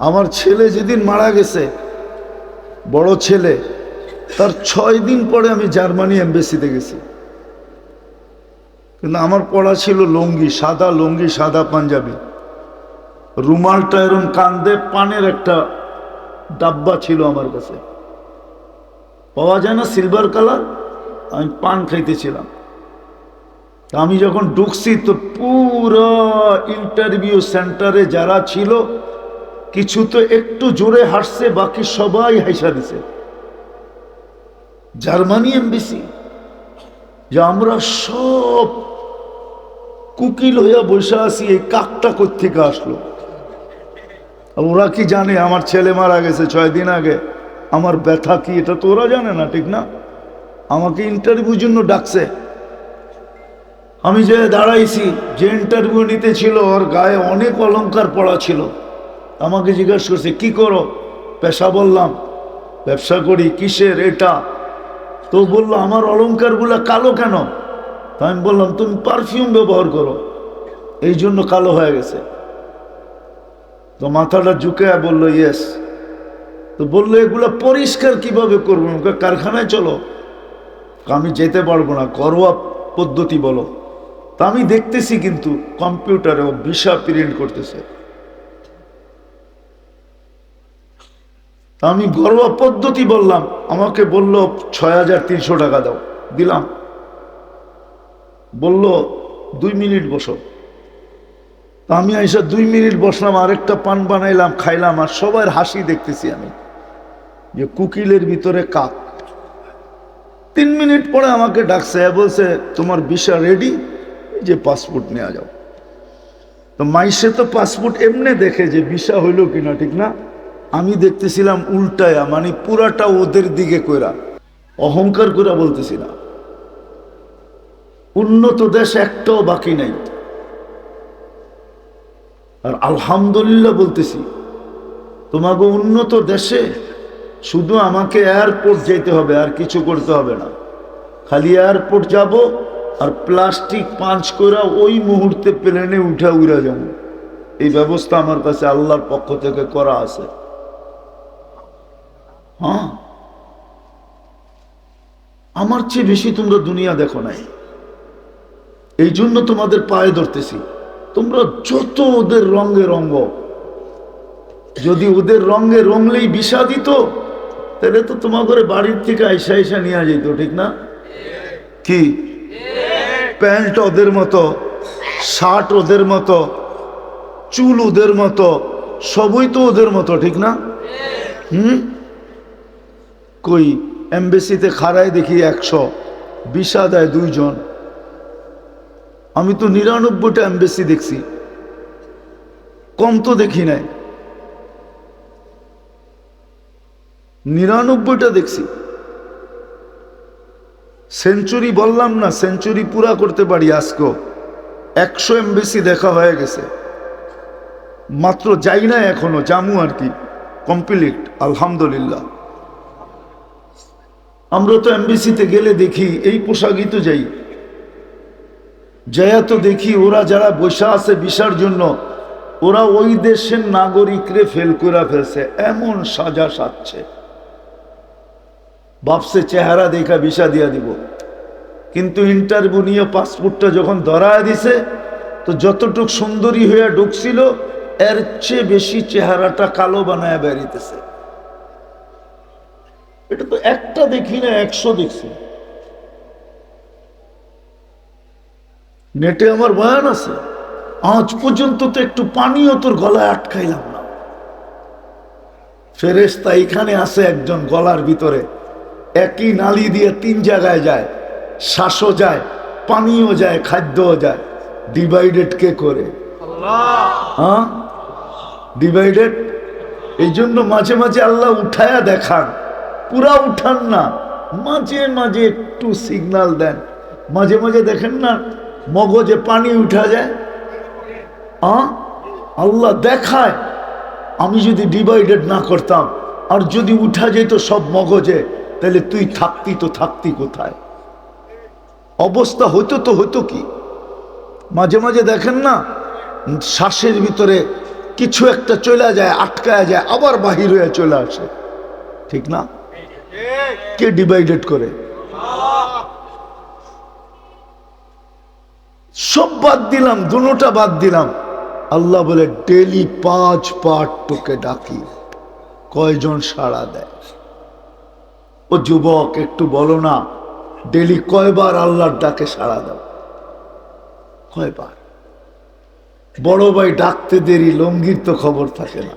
আমার ছেলে যেদিন মারা গেছে, বড় ছেলে, তার ছয় দিন পরে আমি জার্মানি এম্বাসিতে গেছি। কিন্তু আমার পড়া ছিল লুঙ্গি, সাদা লুঙ্গি, সাদা পাঞ্জাবি। রুমালটা এরম কান্দে পানের একটা ডাব্বা ছিল আমার কাছে। পাওয়া যায় না সিলভার কালার, আমি পান খাইতেছিলাম। আমি যখন ঢুকছি তো পুরো ইন্টারভিউ সেন্টারে যারা ছিল কিছু তো একটু জোরে হাসছে বাকি সবাই হাইসা দিছে। জার্মানি এমবিসি, যে আমরা সব কুকিল হইয়া বসে আছি, এই কাকটা থেকে আসলো? ওরা কি জানে, আমার ছেলে মারা গেছে ছয় দিন আগে, আমার ব্যথা কি, এটা তো ওরা জানে না, ঠিক না? আমাকে ইন্টারভিউর জন্য ডাকছে। আমি যে দাঁড়াইছি, যে ইন্টারভিউ নিতে ছিল, ওর গায়ে অনেক অলংকার পড়া ছিল। আমাকে জিজ্ঞেস করছে, কি করো? পেশা বললাম, ব্যবসা করি, কিসের এটা? তো বলল, আমার অলংকারগুলো কালো কেন? তা আমি বললাম, তুমি পারফিউম ব্যবহার করো। এই জন্য কালো হয়ে গেছে। তো মাথাটা ঝুঁকে বলল ইয়েস তো বলল, এগুলো পরিষ্কার কীভাবে করব? কারখানায় চলো। আমি যেতে পারব না, ঘরোয়া পদ্ধতি বলো। তা আমি দেখতেছি কিন্তু, কম্পিউটারে ভিসা প্রিন্ট করতেছে। আমি ঘরোয়া পদ্ধতি বললাম, আমাকে বলল, ছয় হাজার তিনশো টাকা দাও। দিলাম। বলল, দুই মিনিট বসো। আমি এসে দুই মিনিট বসলাম, আরেকটা পান বানাইলাম, খাইলাম, আর সবার হাসি দেখতেছি আমি। যে কুকিলের ভিতরে কাক। তিন মিনিট পরে আমাকে ডাকছে বলছে, তোমার ভিসা রেডি যে পাসপোর্ট নেওয়া যাও। তো মাইসে তো পাসপোর্ট এমনি দেখে যে ভিসা হইল কিনা, ঠিক না? আমি দেখতেছিলাম উল্টায়া মানে পুরাটা ওদের দিকে কইরা, অহংকার করে বলতেছি না। উন্নত দেশ একটাও বাকি নাই। আর আলহামদুলিল্লাহ বলতেছি তোমাকে উন্নত দেশে শুধু আমাকে এয়ারপোর্ট যেতে হবে, আর কিছু করতে হবে না। খালি এয়ারপোর্ট যাব, আর প্লাস্টিক পাঁচ করে ওই মুহূর্তে প্লেনে উঠা উড়া যাব। এই ব্যবস্থা আমার কাছে আল্লাহর পক্ষ থেকে করা আছে। হ্যাঁ? আমার চেয়ে বেশি তোমরা দুনিয়া দেখো নাই। এই জন্য তোমাদের পায়ে ধরতেছি। তোমরা যত ওদের রঙে রঙ্গ যদি ওদের রঙে রঙলেই বিষা দিত, তাহলে তো তোমাদের বাড়ির থেকে আইসা আইসা নিয়ে যেত, ঠিক না? কি? প্যান্ট ওদের মতো, শার্ট ওদের মতো, চুল ওদের মতো, সবই তো ওদের মতো, ঠিক না? হুম? কই, এমবেসিতে খাড়ায় দেখি একশো বিষা দেয় দুইজন। আমি তো নিরানব্বইটা এমবেসি দেখছি। কম তো দেখি নাই। নিরানব্বইটা দেখছি। সেঞ্চুরি বললাম না, সেঞ্চুরি পুরা করতে পারি আজকেও একশো এমবেসি দেখা হয়ে গেছে। মাত্র যাই না এখনও, জামু আর কি। কমপ্লিট, আলহামদুলিল্লাহ। আমরা তো এমবিসিতে গেলে দেখি, এই পোশাকই তো যাই। জয়া তো দেখি ওরা যারা বসে আছে বিশার জন্য, ওরা ওই দেশের নাগরিকরে ফেল করে ফেলছে, এমন সাজা সাজছে। ভাবছে চেহারা দেখা ভিসা দিয়া দিব। কিন্তু ইন্টারভিউ নিয়ে পাসপোর্টটা যখন ধরায় দিছে, তো যতটুক সুন্দরী হয়ে ঢুকছিল, এর চেয়ে বেশি চেহারাটা কালো বানায় বেরিতেছে এটা তো একটা দেখি না একশো দেখছি। নেটে আমার বয়ান আছে আজ পর্যন্ত তো একটু পানিও তোর গলায় আটকাইলাম না। ফেরেস্তা এখানে আছে একজন গলার ভিতরে একই নালি দিয়ে তিন জায়গায় যায় শ্বাসও যায় পানিও যায় খাদ্যও যায়। ডিভাইডেড কে করে? হ্যাঁ? ডিভাইডেড এই জন্য মাঝে মাঝে আল্লাহ উঠায়া দেখান। পুরা উঠান না। মাঝে মাঝে একটু সিগনাল দেন। মাঝে মাঝে দেখেন না, মগজে পানি উঠা যায়। আল্লাহ দেখায়। আমি যদি ডিভাইডেড না করতাম, আর যদি উঠা যেত সব মগজে, তাহলে তুই থাকতি তো থাকতি কোথায়? অবস্থা হইতো তো হইতো কি? মাঝে মাঝে দেখেন না, শ্বাসের ভিতরে কিছু একটা চলে যায়, আটকায় যায়, আবার বাহির হয়ে চলে আসে। ঠিক না? কে ডিভাইডেড করে? সব বাদ দিলাম, দুটা বাদ দিলাম। আল্লাহ বলে ডেলি পাঁচ পাট তোকে ডাকি, কয়জন সাড়া দেয়? ও যুবক, একটু বলো না ডেলি কয়বার আল্লাহর ডাকে সাড়া দাও? কয়বার? বড় ভাই ডাকতে দেরি, লঙ্গির তো খবর থাকে না।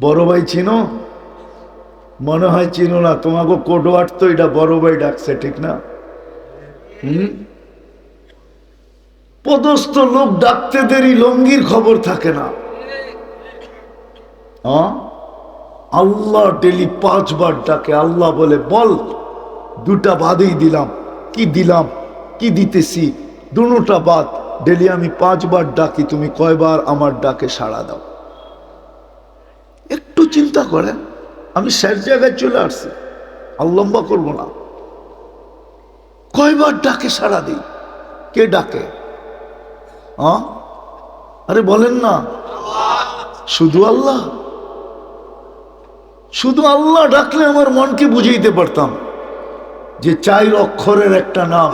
বড় ভাই চিনো? মনে হয় চিনো না, তোমাকে কোডওয়ার্ড তো এটা বড় ভাই ডাকছে, ঠিক না? হুম? পদস্থ লোক ডাকতে দেরি, লঙ্গির খবর থাকে না? আল্লাহ ডেলি পাঁচবার ডাকে, আল্লাহ বলে, বল, দুটা বাদেই দিলাম, কি দিলাম, কি দিতেছি? দুটা বাদ, ডেলি আমি পাঁচবার ডাকি, তুমি কয়বার আমার ডাকে সাড়া দাও। একটু চিন্তা করেন। আমি শেষ জায়গায় চলে আসছি। আর লম্বা করব না। কয়বার ডাকে সাড়া দিই? কে ডাকে? আরে বলেন না। শুধু আল্লাহ। শুধু আল্লাহ ডাকলে আমার মনকে বুঝাইতে পারতাম যে চার অক্ষরের একটা নাম,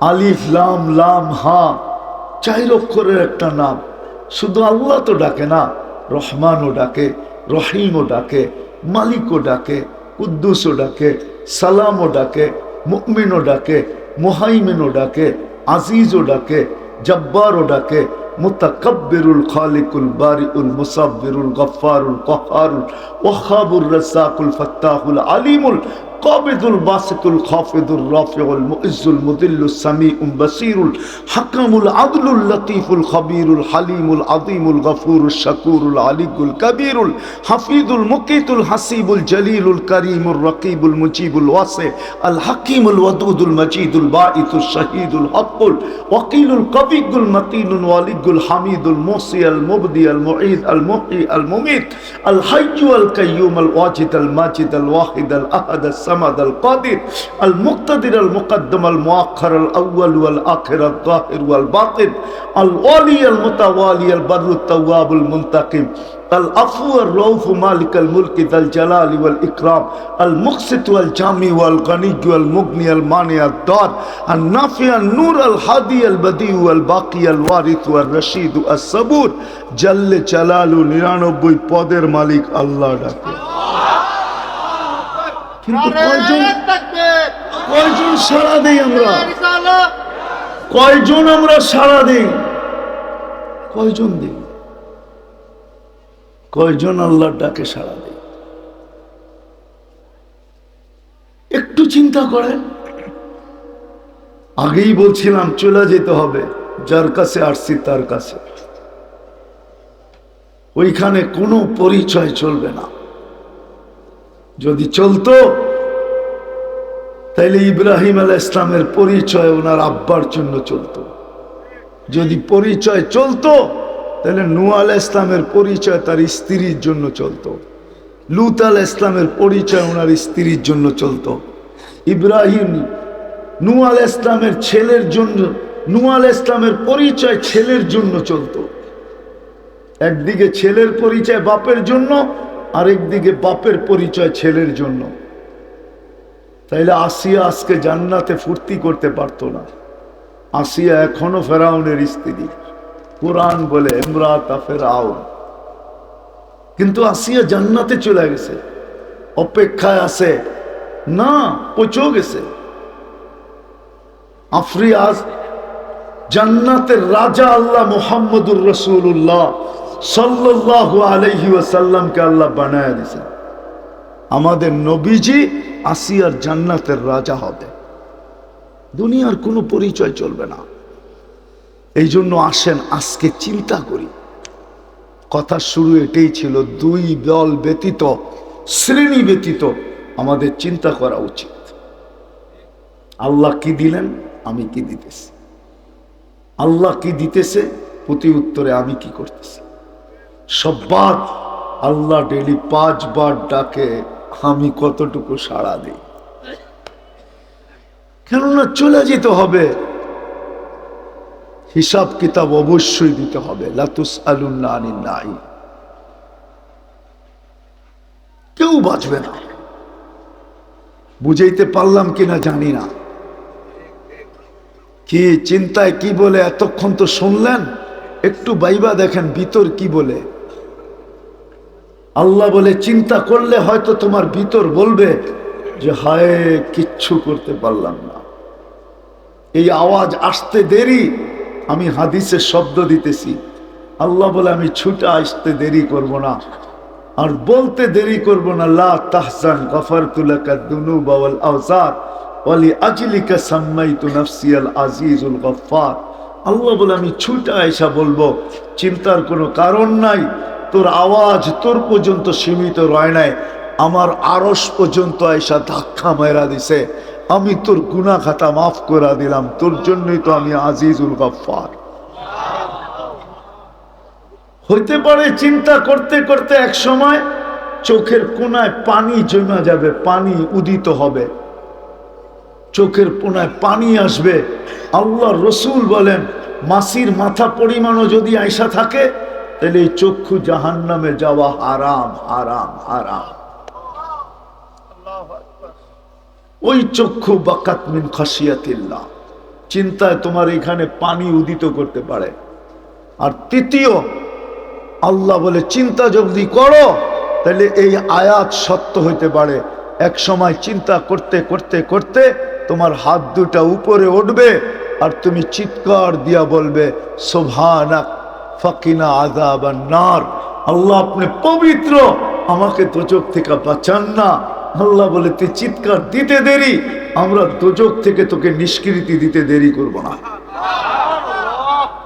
আলিফ, লাম লাম, হা, চার অক্ষরের একটা নাম। শুধু আল্লাহ তো ডাকে না, রহমানও ডাকে। রহিমও ডাকে, মালিকও ডাকে, কুদ্দুসও ডাকে, সালামও ডাকে মুকমিনও ডাকে, মোহাইমিনও ডাকে, আজিজও ডাকে, জব্বারও ডাকে, মুতাকাব্বিরুল খালিকুল বারিউল মুসাব্বিরুল গফফারুল কহারুল ওয়াহাবুর রাসাকুল ফাত্তাহুল আলিমুল قابض الباسط الخافض الرافع المؤز المذل السميع بصير الحكم العدل اللطيف الخبير الحليم العظيم الغفور الشكور العلي الكبير الحفيظ المقيت الحسيب الجليل الكريم الرقيب المجيب الواسع الحكيم الودود المجيد الباعث الشهيد الحق الوكيل القوي المتين الولي الحميد الموصي المبدي المعيد المحيي المميت الحي القيوم الواجد الماجد الواحد الأحد الصمد القادر المقتدر المقدم المؤخر الاول والاخر الظاهر والباطن الوالي المتوالي البر التواب المنتقم العفو الرؤوف مالك الملك ذا الجلال والإكرام المقسط والجامع والغني والمغني المانع الدار النافع النور الهادي البديع والباقي الوارث والرشيد الصبور جل جلاله নিরানব্বই পদের মালিক আল্লাহ ডাকে কিন্তু কয়জন কয়জন সাড়া দেই আমরা? কয়জন আমরা সাড়া দেই? কয়জন দিই? কয়জন আল্লাহর ডাকে সাড়া দেয় একটু চিন্তা করেন। আগেই বলছিলাম চলে যেতে হবে। যার কাছে আসছি তার কাছে। ওইখানে কোনো পরিচয় চলবে না। যদি চলতো, তাইলে ইব্রাহিম আল ইসলামের পরিচয় ওনার আব্বার জন্য চলতো। যদি পরিচয় চলতো তাহলে নু আল ইসলামের পরিচয় তার স্ত্রীর জন্য চলতো। লুত আল ইসলামের পরিচয় ওনার স্ত্রীর জন্য চলতো। ইব্রাহিম নু আল ইসলামের ছেলের জন্য নু আল ইসলামের পরিচয় ছেলের জন্য চলতো। একদিকে ছেলের পরিচয় বাপের জন্য আরেকদিকে বাপের পরিচয় ছেলের জন্য। তাইলে আসিয়া আজকে জান্নাতে ফুর্তি করতে পারতো না। আসিয়া এখনও ফেরাউনের স্ত্রী। কোরআন বলে, ইমরাতা ফেরাউন। কিন্তু আসিয়া জান্নাতে চলে গেছে। অপেক্ষায় আছে, না, পচেও গেছে। আফরিয়াজ, জান্নাতের রাজা আল্লাহ মোহাম্মদুর রসুল্লাহ সাল্লাহ আলহি ওয়াসাল্লামকে আল্লাহ বানায় আমাদের নবীজি আসিয়ার জান্নাতের রাজা হবে। দুনিয়ার কোনো পরিচয় চলবে না। এই জন্য আসেন, আজকে চিন্তা করি। কথা শুরু এটাই ছিল, দুই দল ব্যতীত, শ্রেণি ব্যতীত আমাদের চিন্তা করা উচিত। আল্লাহ কি দিলেন? আমি কি দিতেছি? আল্লাহ কি দিতেছে? প্রতি উত্তরে আমি কি করতেছি? সব্বাদ আল্লাহ ডেলি পাঁচবার ডাকে, আমি কতটুকু সাড়া দিই? কেননা চলে যেতে হবে। হিসাব কিতাব অবশ্যই দিতে হবে। লাতুস আনিল নাই কেউ বাঁচবে না। বুঝাইতে পারলাম কিনা জানি না। কি চিন্তায় কি বলে এতক্ষণ তো শুনলেন? একটু বাইবা দেখেন ভিতর কি বলে। আল্লাহ বলে, চিন্তা করলে হয়তো তোমার ভিতর বলবে যে, হায়, কিচ্ছু করতে পারলাম না। এই আওয়াজ আসতে দেরি, আমি হাদিসের শব্দ দিতেছি। আল্লাহ বলে, আমি ছুটা আসতে দেরি করব না। আর বলতে দেরি করব না, লা তাহসান গফারতুলাকা দুনুবা ওয়াল আওজার ওয়ালি আজলিকা সাম্মাইতু আজিজুল গফফার। আল্লাহ বলে, আমি ছুটা আয়সা বলব, চিন্তার কোনো কারণ নাই। তোর আওয়াজ তোর পর্যন্ত সীমিত রয় নাই। আমার আরস পর্যন্ত আয়সা ধাক্কা মেরা দিছে। আমি তোর গুনা খাতা মাফ করে দিলাম। তোর জন্যই তো আমি আজিজুল গফফার। হইতে পারে চিন্তা করতে করতে এক সময় চোখের কোনায় পানি জমা যাবে, পানি উদিত হবে। চোখের কোনায় পানি আসবে। আল্লাহ রসুল বলেন, মাসির মাথা পরিমাণও যদি আয়সা থাকে তাহলে এই চক্ষু জাহান নামে যাওয়া হারাম হারাম হারাম। ওই চক্ষু বাকাত মিন খাসিয়াতিল্লাহ চিন্তায় তোমার এখানে পানি উদিত করতে পারে। আর তৃতীয়, আল্লাহ বলে, চিন্তা যদি করো, তাহলে এই আয়াত সত্য হইতে পারে। এক সময় চিন্তা করতে করতে করতে তোমার হাত দুটা উপরে উঠবে আর তুমি চিৎকার দিয়া বলবে সোভানাক ফাকিনা আজাব নার। আল্লাহ আপনি পবিত্র আমাকে দোজক থেকে বাঁচান না। আল্লাহ বলে তুই চিৎকার দিতে দেরি আমরা দোজক থেকে তোকে নিষ্কৃতি দিতে দেরি করব না।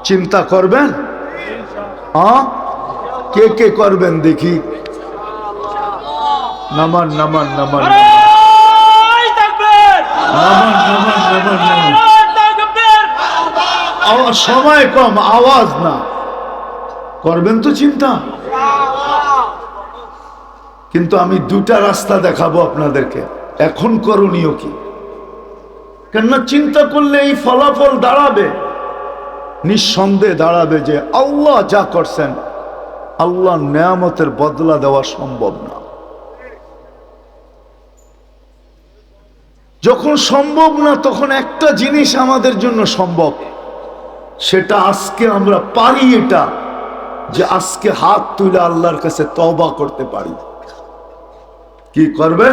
চিন্তা করবেন? আ? কে কে করবেন দেখি। নামান নামান নামান। নামান নামান নামান সময় কম আওয়াজ না। করবেন তো চিন্তা? কিন্তু আমি দুটা রাস্তা দেখাবো আপনাদেরকে। এখন করণীয় কি? কেননা চিন্তা করলে এই ফলাফল দাঁড়াবে। নিঃসন্দেহে দাঁড়াবে যে আল্লাহ যা করছেন, আল্লাহ নেয়ামতের বদলা দেওয়া সম্ভব না। যখন সম্ভব না, তখন একটা জিনিস আমাদের জন্য সম্ভব। সেটা আজকে আমরা পারি এটা। যে আজকে হাত তুলে আল্লাহর কাছে তবা করতে পারি। কি করবেন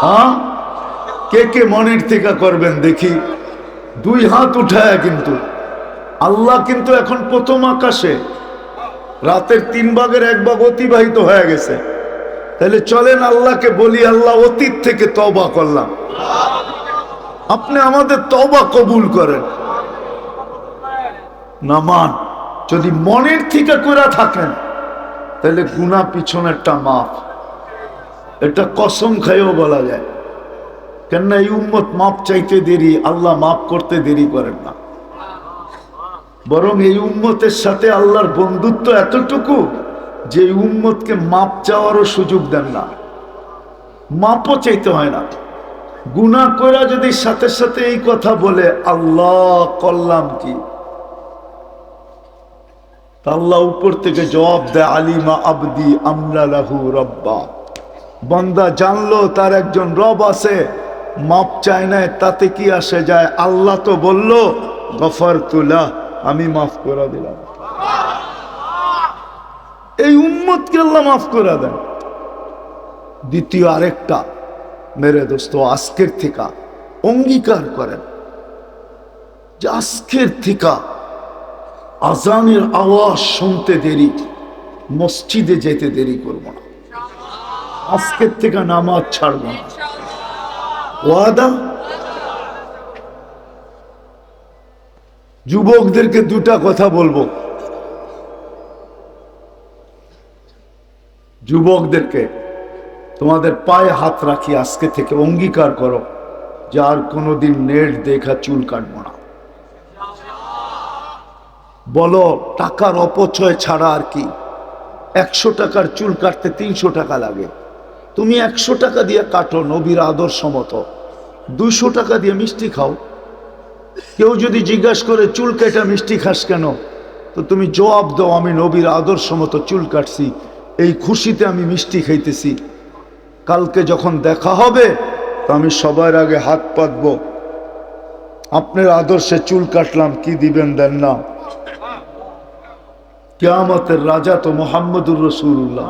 হ্যাঁ? কে কে মনের থেকে করবেন দেখি। দুই হাত উঠায় কিন্তু। আল্লাহ কিন্তু এখন প্রথম আকাশে। রাতের তিন ভাগের এক ভাগ অতিবাহিত হয়ে গেছে। তাহলে চলেন আল্লাহকে বলি, আল্লাহ অতীত থেকে তবা করলাম। আপনি আমাদের তবা কবুল করেন। নামান। যদি মনের থেকে করে থাকেন তাহলে গুণা পিছনেরটা মাফ। এটা কসম খাইও বলা যায়। কেননা এই উম্মত মাপ চাইতে দেরি, আল্লাহ মাফ করতে দেরি করেন না। বরং এই উম্মতের সাথে আল্লাহর বন্ধুত্ব এতটুকু যে উম্মতকে মাপ চাওয়ারও সুযোগ দেন না। মাপও চাইতে হয় না। গুণা করা যদি সাথে সাথে এই কথা বলে, আল্লাহ করলাম কি? আল্লাহ উপর থেকে জবাব দেয়, আলিমা আবদি আমলা লাহু রব্বা। বান্দা জানলো, তার একজন রব আছে, মাপ চায় না তাতে কি আসে যায়? আল্লাহ তো বলল গফর তুলা আমি মাফ করে দিলাম। এই উম্মতকে আল্লাহ মাফ করে দেন। দ্বিতীয় আরেকটা, মেরে দোস্ত, আজকের থেকে, অঙ্গীকার করেন। যে আজকের থেকে আজানের আওয়াজ শুনতে দেরি, মসজিদে যেতে দেরি করব না। আজকের থেকে নামাজ ছাড়ব না। ওয়াদা? যুবকদেরকে দুটা কথা বলব। যুবকদেরকে, তোমাদের পায়ে হাত রাখি আজকে থেকে, অঙ্গীকার করো যে আর কোনোদিন নেট দেখা চুল কাটবো না। বলো, টাকার অপচয় ছাড়া আর কি? একশো টাকার চুল কাটতে তিনশো টাকা লাগে। তুমি একশো টাকা দিয়ে কাটো নবীর আদর্শ মতো। দুশো টাকা দিয়ে মিষ্টি খাও। কেউ যদি জিজ্ঞাসা করে, চুল কেটে মিষ্টি খাস কেন? তো তুমি জবাব দাও, আমি নবীর আদর্শ মতো চুল কাটছি। এই খুশিতে আমি মিষ্টি খাইতেছি। কালকে যখন দেখা হবে, তো আমি সবার আগে হাত পাতব। আপনার আদর্শে চুল কাটলাম, কি দিবেন দেন না? কেয়ামতের রাজা তো মোহাম্মদুর রসুল্লাহ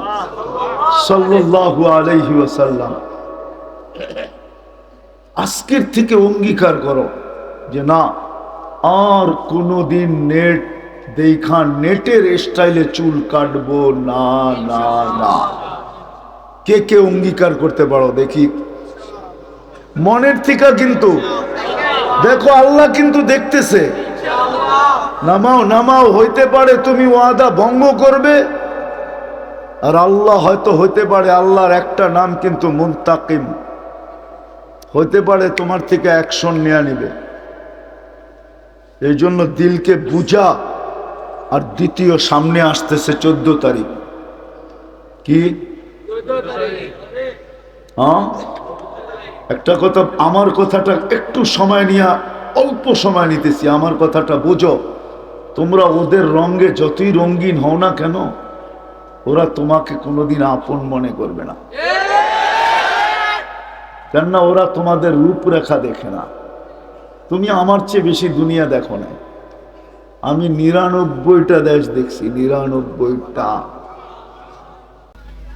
সাল্লাল্লাহু আলাইহি ওয়াসাল্লাম। আজকের থেকে অঙ্গীকার করো যে না, আর কোনোদিন নেট দেখা নেটের স্টাইলে চুল কাটবো, না না না। কে কে অঙ্গীকার করতে পারো দেখি। মনের থেকে কিন্তু। দেখো আল্লাহ কিন্তু দেখতেছে। নামাও নামাও, হইতে পারে তুমি ওয়াদা ভঙ্গ করবে। আর আল্লাহ হয়তো হইতে পারে আল্লাহর একটা নাম কিন্তু মুন্তাকিম। হইতে পারে তোমার থেকে অ্যাকশন নেওয়া নিবে। এই জন্য দিলকে বুঝা আর দ্বিতীয় সামনে আসতেছে চোদ্দ তারিখ। কি? হ্যাঁ? একটা কথা, আমার কথাটা একটু সময় নিয়ে, অল্প সময় নিতেছি। আমার কথাটা বোঝো। তোমরা ওদের রঙে যতই রঙিন হও না কেন, ওরা তোমাকে কোনোদিন আপন মনে করবে না। কেননা ওরা তোমাদের রূপরেখা দেখে না। তুমি আমার চেয়ে বেশি দুনিয়া দেখো না। আমি নিরানব্বইটা দেশ দেখছি, নিরানব্বইটা।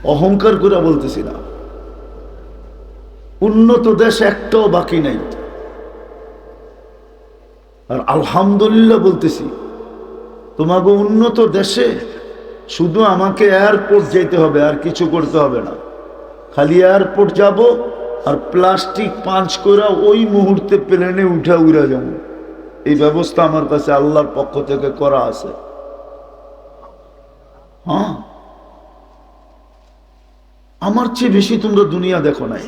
অহংকার করে বলতেছি না। উন্নত দেশ একটাও বাকি নাই। আর আলহামদুলিল্লাহ বলতেছি তোমাকে উন্নত দেশে শুধু আমাকে এয়ারপোর্ট যেতে হবে, আর কিছু করতে হবে না। খালি এয়ারপোর্ট যাব আর প্লাস্টিক পাঁচ করে ওই মুহূর্তে প্লেনে উঠা উড়া যাব। এই ব্যবস্থা আমার কাছে আল্লাহর পক্ষ থেকে করা আছে। হ্যাঁ? আমার চেয়ে বেশি তোমরা দুনিয়া দেখো নাই।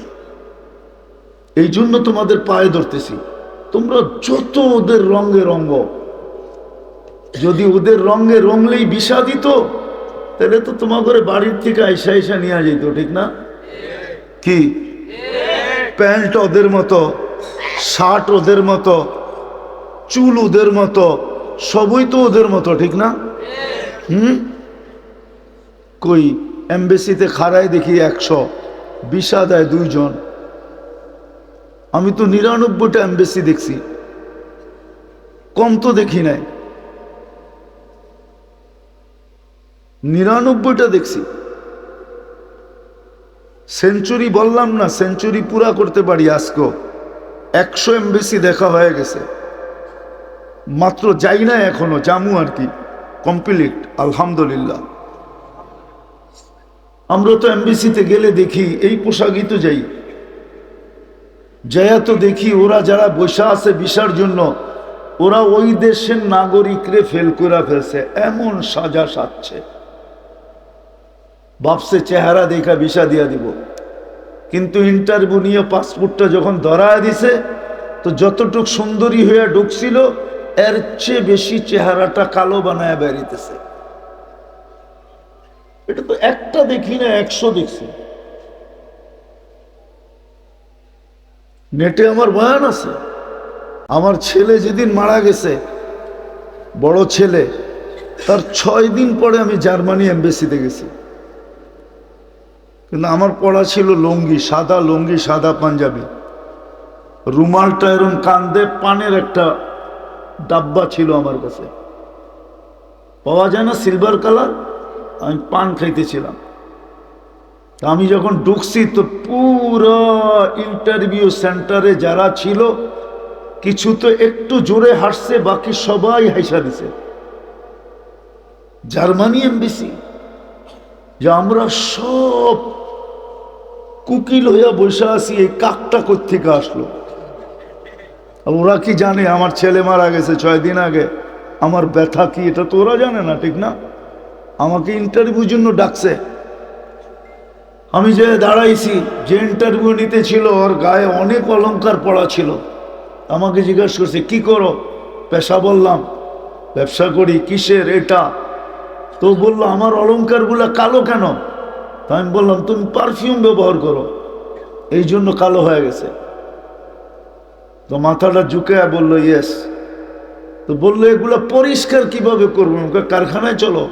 এই জন্য তোমাদের পায়ে ধরতেছি। তোমরা যত ওদের রঙে রঙ্গ যদি ওদের রঙে রঙলেই বিষা দিত, তাহলে তো তোমার তোমাদের বাড়ির থেকে আইসা আইসা নিয়ে যেত, ঠিক না? কি? প্যান্ট ওদের মতো, শার্ট ওদের মতো, চুল ওদের মতো, সবই তো ওদের মতো, ঠিক না? হুম? কই, এমবেসিতে খাড়ায় দেখি একশো, বিষা দেয় দুইজন। আমি তো নিরানব্বইটা এমবেসি দেখছি। কম তো দেখি নাই। নিরানব্বইটা দেখছি। সেঞ্চুরি বললাম না, সেঞ্চুরি পুরা করতে পারি আজকেও। একশো এমবেসি দেখা হয়ে গেছে। মাত্র যাই না এখনও, জামু আর কি। কমপ্লিট, আলহামদুলিল্লাহ। আমরা তো এমবিসিতে গেলে দেখি, এই পোশাকই তো যাই। যাইয়া তো দেখি, ওরা যারা বসা আছে বিশার জন্য, ওরা ওই দেশের নাগরিকরে ফেল করে ফেলছে, এমন সাজা সাজছে। ভাবছে চেহারা দেখা ভিসা দিয়া দিব। কিন্তু ইন্টারভিউ নিয়ে পাসপোর্টটা যখন ধরায় দিছে, তো যতটুক সুন্দরী হয়ে ঢুকছিল, এর চেয়ে বেশি চেহারাটা কালো বানায় বেরিতেছে এটা তো একটা দেখি না, একশো দেখছি। নেটে আমার বয়ান আছে, আমার ছেলে যেদিন মারা গেছে, বড় ছেলে, তার ছয় দিন পরে আমি জার্মানি এম্বাসিতে গেছি। কিন্তু আমার পড়া ছিল লুঙ্গি, সাদা লুঙ্গি, সাদা পাঞ্জাবি। রুমালটা এরম কান্দে পানের একটা ডাব্বা ছিল আমার কাছে। পাওয়া যায় না সিলভার কালার আমি পান খাইতেছিলাম। আমি যখন ঢুকছি তো পুরো ইন্টারভিউ সেন্টারে যারা ছিল, কিছু তো একটু জোরে হাসছে, বাকি সবাই হাসা দিছে। জার্মানি এমবিসি, যে আমরা সব কুকিল হইয়া বসে আছি, এই কাকটা কোথেকে আসলো? ওরা কি জানে, আমার ছেলে মারা গেছে ছয় দিন আগে। আমার ব্যথা কি, এটা তো ওরা জানে না, ঠিক না? আমাকে ইন্টারভিউর জন্য ডাকছে। আমি যে দাঁড়াইছি, যে ইন্টারভিউ নিতে ছিল ওর গায়ে অনেক অলংকার পড়া ছিল। আমাকে জিজ্ঞাসা করছে, কি করো? পেশা বললাম, ব্যবসা করি, কিসের, এটা? তো বলল, আমার অলংকারগুলো কালো কেন? তা আমি বললাম, তুমি পারফিউম ব্যবহার করো। এই জন্য কালো হয়ে গেছে। তো মাথাটা ঝুঁকে বলল ইয়েস তো বলল, এগুলো পরিষ্কার কীভাবে করব? কারখানায় চলো।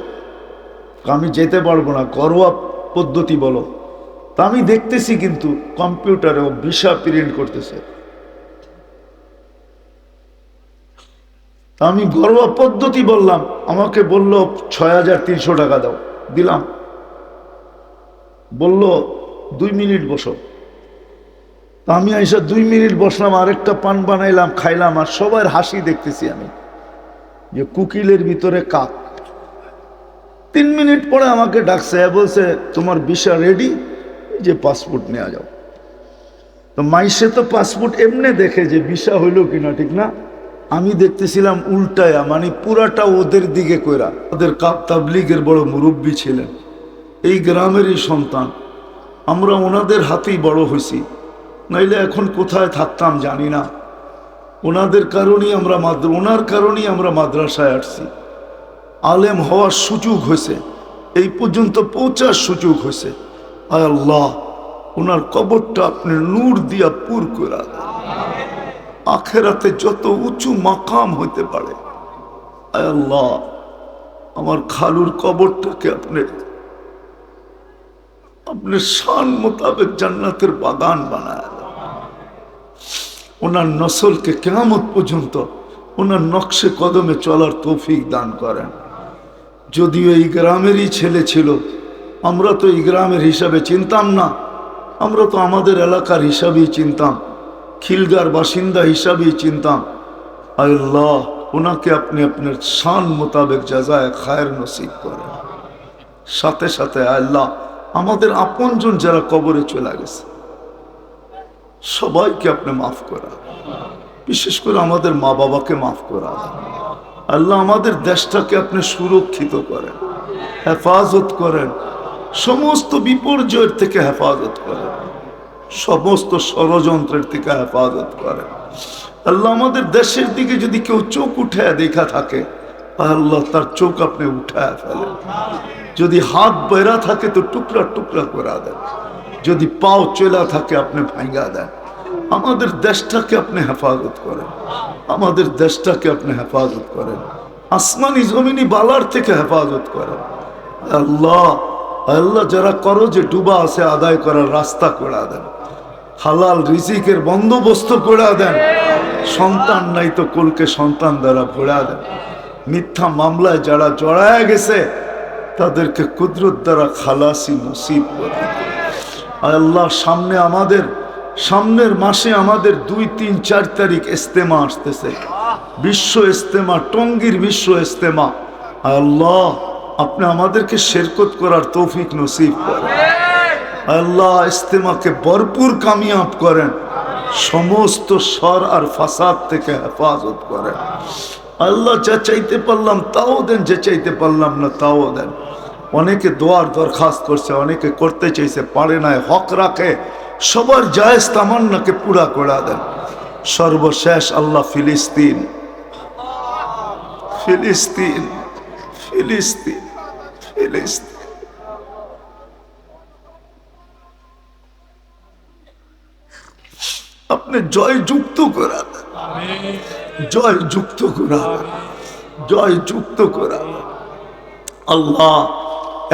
আমি যেতে পারব না, ঘরোয়া পদ্ধতি বলো। তা আমি দেখতেছি কিন্তু কম্পিউটারে ও ভিসা প্রিন্ট করতেছে। আমি ঘরোয়া পদ্ধতি বললাম, আমাকে বলল, ছয় হাজার তিনশো টাকা দাও। দিলাম। বলল, দুই মিনিট বসো। তা আমি আইসা দুই মিনিট বসলাম, আরেকটা পান বানাইলাম, খাইলাম, আর সবার হাসি দেখতেছি আমি, যে কুকিলের ভিতরে কাক। তিন মিনিট পরে আমাকে ডাকছে বলছে, তোমার ভিসা রেডি? যে পাসপোর্ট নেওয়া যাও। তো মাইসে তো পাসপোর্ট এমনি দেখে যে ভিসা হইল কিনা, ঠিক না? আমি দেখতেছিলাম উল্টায়া মানে পুরাটা ওদের দিকে কইরা। ওদের কাপ তাবলিগের বড় মুরব্বী ছিলেন। এই গ্রামেরই সন্তান। আমরা ওনাদের হাতেই বড় হয়েছি। নাইলে এখন কোথায় থাকতাম জানি না। ওনাদের কারণেই আমরা মাদ্র, ওনার কারণেই আমরা মাদ্রাসায় আসছি। আলেম হওয়ার সুযোগ হয়েছে। এই পর্যন্ত পৌঁছার সুযোগ হয়েছে। আয় আল্লাহ, ওনার কবরটা আপনি নূর দিয়া পুর করা আখেরাতে যত উঁচু মাকাম হইতে পারে। আয় আল্লাহ, আমার খালুর কবরটাকে আপনি আপনি শান মোতাবেক জান্নাতের বাগান বানায় ওনার নসলকে কেমত পর্যন্ত ওনার নকশে কদমে চলার তৌফিক দান করেন যদিও এই গ্রামেরই ছেলে ছিল আমরা তো এই গ্রামের হিসাবে চিনতাম না আমরা তো আমাদের এলাকার হিসাবেই চিনতাম খিলগার বাসিন্দা হিসাবেই চিনতাম আল্লাহ ওনাকে আপনি আপনার শান মোতাবেক যাজায় খায়ের নসিব করেন সাথে সাথে আল্লাহ আমাদের আপনজন যারা কবরে চলে গেছে, সবাইকে আপনি মাফ করা। বিশেষ করে আমাদের মা বাবাকে মাফ করা। আল্লাহ আমাদের দেশটাকে আপনি সুরক্ষিত করেন, হেফাজত করেন, সমস্ত বিপর্যয়ের থেকে হেফাজত করেন, সমস্ত ষড়যন্ত্রের থেকে হেফাজত করেন। আল্লাহ আমাদের দেশের দিকে যদি কেউ চোখ উঠে দেখা থাকে আল্লাহ তার চোখ আপনি উঠায় ফেলেন। যদি হাত বেড়া থাকে তো টুকরা টুকরা করে দেন। যদি পাও চলা থাকে আপনি ভাঙ্গা দেন। আমাদের দেশটাকে আপনি হেফাজত করেন। আমাদের দেশটাকে আপনি হেফাজত করেন। আসমানি জমিনি বালার থেকে হেফাজত করেন। আল্লাহ আল্লাহ যারা করো যে ডুবা আছে আদায় করার রাস্তা করে দেন। হালাল রিজিকের বন্দোবস্ত করে দেন। সন্তান নাই তো কুলকে সন্তান দ্বারা ভরা দেন। মিথ্যা মামলায় যারা জড়ায় গেছে, তাদেরকে কুদরত দ্বারা খালাসি নসিব আল্লাহ সামনে আমাদের, সামনের মাসে আমাদের দুই, তিন, চার তারিখ ইস্তেমা আসতেছে। বিশ্ব ইস্তেমা, টঙ্গির বিশ্ব ইস্তেমা। আল্লাহ, আপনি আমাদেরকে শেরকত করার তৌফিক নসিব করেন। আল্লাহ ইস্তেমাকে ভরপুর কামিয়াব করেন। সমস্ত স্বর আর ফাসাদ থেকে হেফাজত করেন। আল্লাহ যা চাইতে পারলাম, তাও দেন, যে চাইতে পারলাম না, তাও দেন। অনেকে দোয়ার দরখাস্ত করছে, অনেকে করতে চাইছে, পারে নাই, হক রাখে। সবার জায়েজ তামান্নাকে পুরা করে দেন। সর্বশেষ আল্লাহ ফিলিস্তিন। ফিলিস্তিন ফিলিস্তিন ফিলিস্তিন। আপনি জয় যুক্ত করা জয় যুক্ত করা। জয় যুক্ত করা। আল্লাহ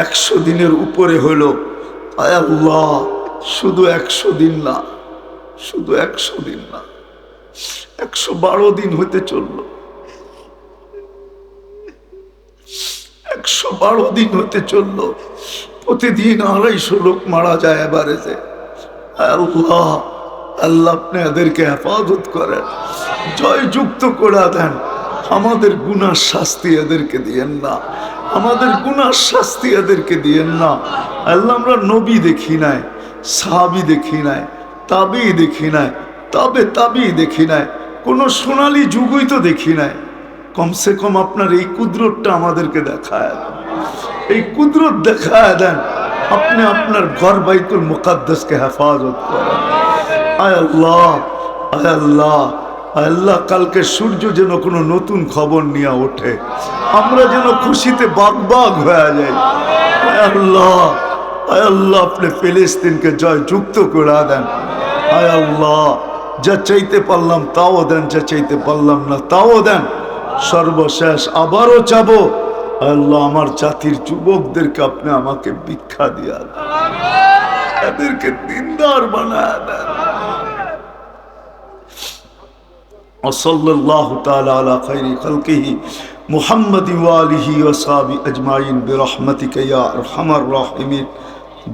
একশো দিনের উপরে আয় আল্লাহ, শুধু একশো দিন না, শুধু একশো দিন না, একশো বারো দিন হতে চলল। একশো বারো দিন হতে চলল। প্রতিদিন আড়াইশো লোক মারা যায় এবারে যে। আল্লাহ আল্লাহ আপনি এদেরকে হেফাজত করেন জয় যুক্ত করে দেন। আমাদের গুনার শাস্তি এদেরকে দিয়েন না। আমাদের গুনার শাস্তি এদেরকে দিয়েন না। আল্লাহ আমরা নবী দেখি নাই, সাহাবি দেখি নাই তাবি দেখি নাই, তবে তাবি দেখি নাই, কোনো সোনালি যুগই তো দেখি নাই। কমসে কম আপনার এই কুদরতটা আমাদেরকে দেখায়। এই কুদরত দেখায় দেন, আপনি আপনার ঘর বাইতুল মুকাদ্দাসকে হেফাজত করেন। আল্লাহ আল্লাহ আল্লাহ, কালকে সূর্য যেন কোনো নতুন খবর নিয়ে ওঠে। আমরা যেন খুশিতে বাগ বাগ হয়ে যাই। আল্লাহ, আয় আল্লাহ, আপনি ফিলিস্তিনকে জয় যুক্ত করে দেন। আয় আল্লাহ, যা চাইতে পারলাম তাও দেন, যা চাইতে পারলাম না তাও দেন। সর্বশেষ আবারও চাবো। আল্লাহ, আমার জাতির যুবকদেরকে আপনি আমাকে ভিক্ষা দিয়া দেন। এদেরকে দিনদার বানায় দেন। وصلى الله تعالى على خير خلقه محمد وآله وصحبه أجمعين برحمتك يا أرحم الراحمين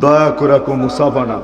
দয়া করে মুসাফানা